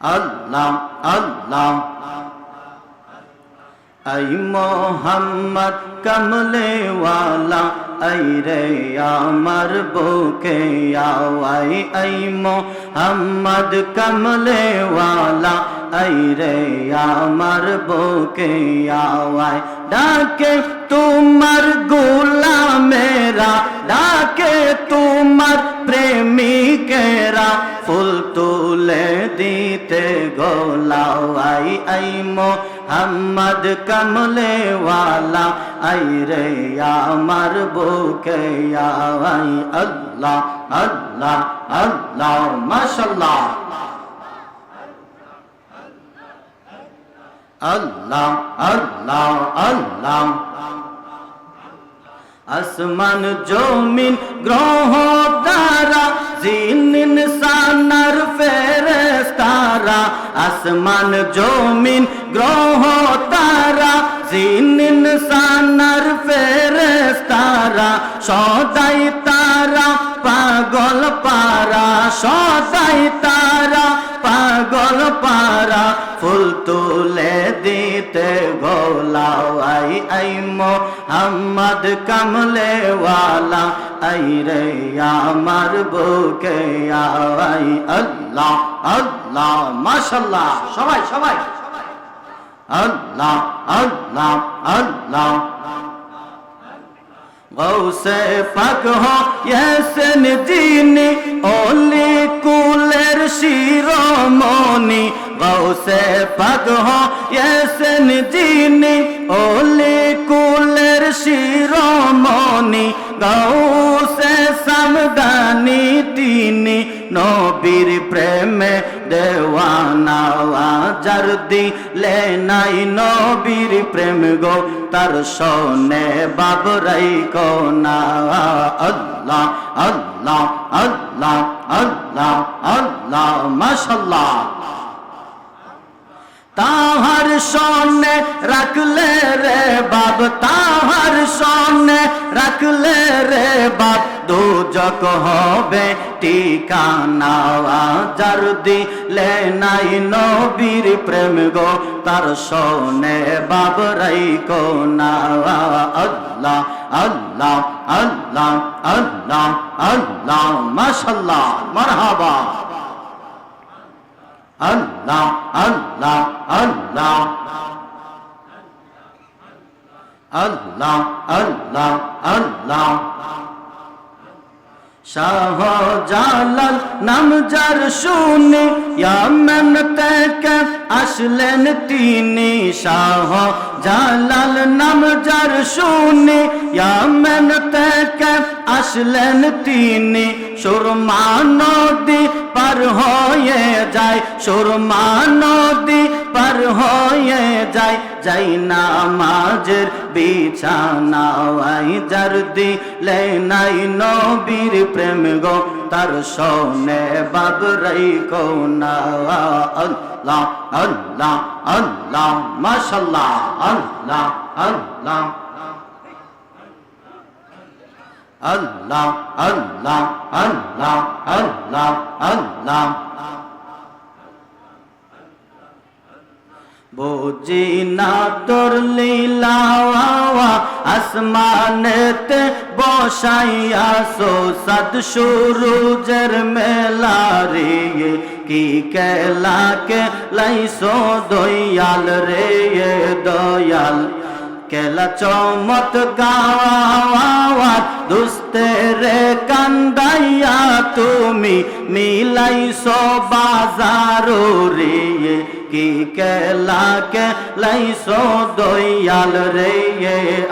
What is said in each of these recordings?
আল্লাহ আল্লাহ আই মোহাম্মদ কমলে ওয়ালা আই রে আমার বুকে আওয়াই। আই মোহাম্মদ কমলে ওয়ালা আই রে আমার বুকে আওয়াই। ডাকে তোমার গোলামেরা দিতে গোলাওয়াই আই মোহাম্মদ কমলে ওয়ালা আই রে আমার বুকে আই আল্লাহ আল্লাহ আল্লাহ মাশাল্লাহ আল্লাহ আল্লাহ আল্লাহ আসমান জমিন গ্রহ আসমান জমিন গ্রহ তারা জিন সানার ফেরেস্তারা সদাই তারা পাগল পারা সদাই তারা। তুলে দিতে গোলাও, আই আই, মোহাম্মদ কমলে ওয়ালা আই রে, আমার বুকে আই আল্লাহ আল্লাহ, মাশাল্লাহ, সবাই সবাই। আল্লাহ আল্লাহ আল্লাহ। গৌসে পাক হো শিরোমণি গৌসে পাক হো ইয়াসিন জিনি, ওলি কুলের শিরোমণি গৌসে সমদানি তিনি নবীর প্রেমে দেওয়ানা যার দিলে নাই নবীর প্রেম গো, তার সনে বাবরাই কোনা, আল্লাহ আল্লাহ আল্লাহ আল্লাহ আল্লাহ, মাশাল্লাহ। তাহার সনে রাখলে রে বাব তাহার সনে রাখলে রে বাব দুজক হবে ঠিকানা যার দিলে নাই নবীর প্রেম গো। তার সনে বাব রাই কোনা আল্লাহ আল্লাহ আল্লাহ আল্লাহ আল্লাহ, মাশাল্লাহ, মারহাবা। আল্লাহ আল্লাহ আল্লাহ। আল্লাহ আল্লাহ আল্লাহ। শাহ জালাল নাম যার শুনে ইয়ামেন থেকে আসলেন তিনি। শাহ জালাল নাম যার শুনি ইয়ামেন থেকে আসলেন তিনি। সুরমা নদী পার হয়ে যায়, সুরমা নদী পার হয়ে যায়। যাই নামাজের বিছানাওয়াই যার দিলে নাই নবীর প্রেম গো। তার সনে বাবরাই কোনা আল্লাহ আল্লাহ আল্লাহ, মাশাল্লাহ, আল্লাহ আল্লাহ। আল্লাহ আল্লাহ আল্লাহ আল্লাহ আল্লাহ। বুঝি না তোর লীলা আসমানেতে বসাইয়া সো সদ সুরুজের মেলা রে কি কেলাকে লাইসো দয়াল রে দয়াল কেলা চমত গাওয়া দুস্তে রে কান্দাইয়া তুমি মিলাইছো বাজারো রে কি কেলা কে লাইসো দয়াল রে?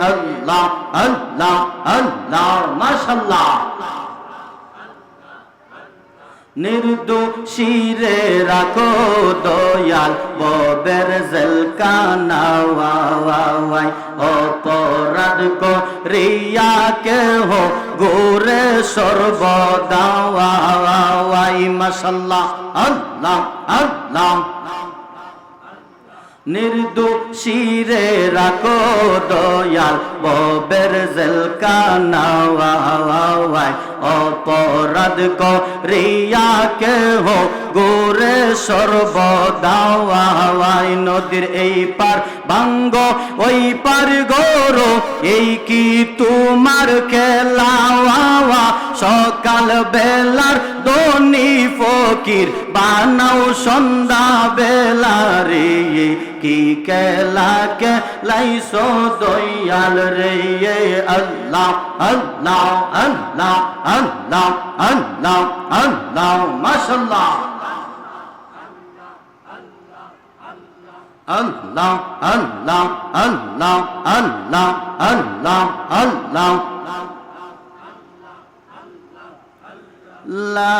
আল্লাহ আল্লাহ আল্লাহ, মাশাল্লাহ। নির্দোষীরে রাখো দয়াল, ববের জেলকানাওয়াই অপরাধ কো রিয়া কে হো গোরে সর্বদাওয়াই মাসাল্লাহ আল্লাহ আল্লাহ। নির্দোষীরে রাখো দয়াল, ববের জেলকা জেলকানাওয়াই অপরাধ করিয়া কে হো গোরে সর্বদাওয়াই নদীর এই পার ভাঙ্গ, ওই পার গৌর, এই কি তোমার খেলাওয়া সকাল বেলার দনি ফকির, বানাও সন্ধ্যা বেলা রে কি কেলা কে লাইসো দয়াল রে? আল্লাহ আল্লাহ আল্লাহ আল্লাহ আল্লাহ আল্লাহ মাশাল্লাহ আল্লাহ আল্লাহ আল্লাহ আল্লাহ আল্লাহ আল্লাহ। লা